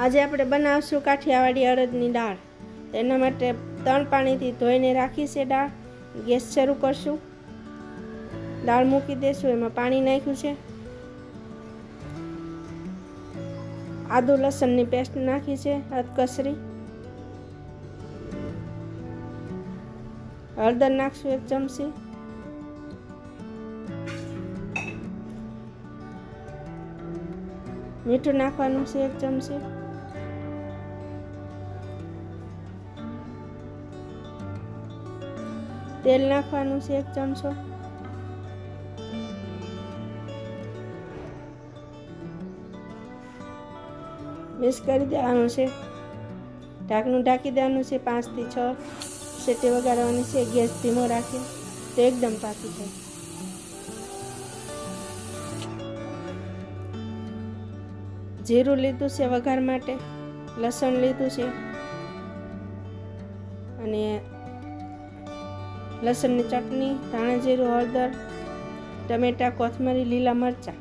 આજે આપણે બનાવશું કાઠિયાવાડી અડદની દાળ. એના માટે ત્રણ પાણીથી ધોઈને રાખી છે દાળ. ગેસ શરૂ કરશું. દાળ મૂકી દેશું, એમાં પાણી નાખ્યું છે. આદુ લસણની પેસ્ટ નાખી છે અધકસરી હળદર નાખશું એક ચમચી. મીઠું નાખવાનું છે એક ચમચી. તેલ નાખવાનું છે એક ચમચો. મિક્સ કરી દેવાનું છે. ઢાંકણું ઢાંકી દેવાનું છે પાંચથી છ સેટી વગાડવાની છે. ગેસ ધીમો રાખી તો એકદમ પાકી જાય. જીરું લીધું છે વઘાર માટે, લસણ લીધું છે. અને લસણની ચટણી ધાણા જીરું હળદર, ટમેટા, કોથમરી, લીલા મરચાં.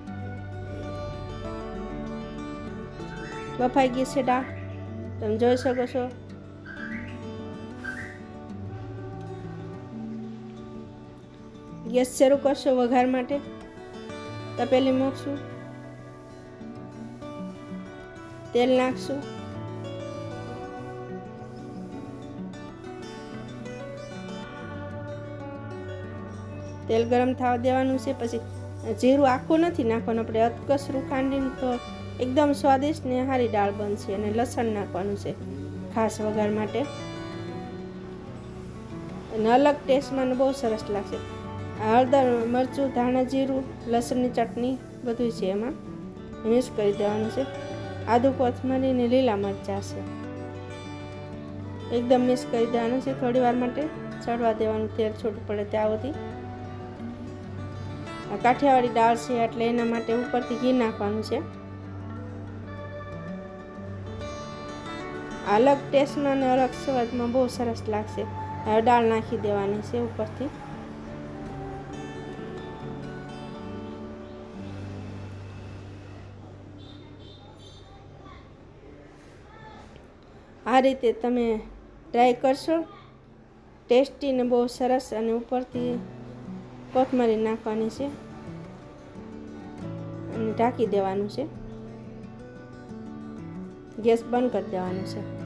બફાઈ ગઈ છે દાળ. તમે જોઈ શકો છો. ગેસ શરૂ કરશો વઘાર માટે. તપેલી મૂકશું. તેલ નાખશું. તેલ ગરમ થવા દેવાનું છે, પછી જીરું આખું નથી નાખવાનું, આપણે અતકસરું ખાંડીને તો એકદમ સ્વાદિષ્ટ ને સારી દાળ બનશે અને લસણ નાખવાનું છે, ખાસ વઘાર માટે. અને અલગ ટેસ્ટમાં બહુ સરસ લાગશે. હળદર, મરચું, ધાણા, જીરું, લસણની ચટણી બધું છે એમાં. મિક્સ કરી દેવાનું છે. આદુ, કોથમરી ને લીલા મરચાં છે. એકદમ મિક્સ કરી દેવાનું છે થોડી વાર માટે. ચડવા દેવાનું તેલ છૂટું પડે ત્યાં સુધી. કાઠિયાવાડી દાળ છે એટલે એના માટે ઉપરથી ઘી નાખવાનું છે. અલગ ટેસ્ટમાં અને અલગ સ્વાદમાં બહુ સરસ લાગશે. દાળ નાખી દેવાની છે ઉપરથી. આ રીતે તમે ટ્રાય કરશો. ટેસ્ટી ને બહુ સરસ અને ઉપરથી કોથમરી નાખવાની છે અને ઢાંકી દેવાનું છે. ગેસ બંધ કરી દેવાનું છે.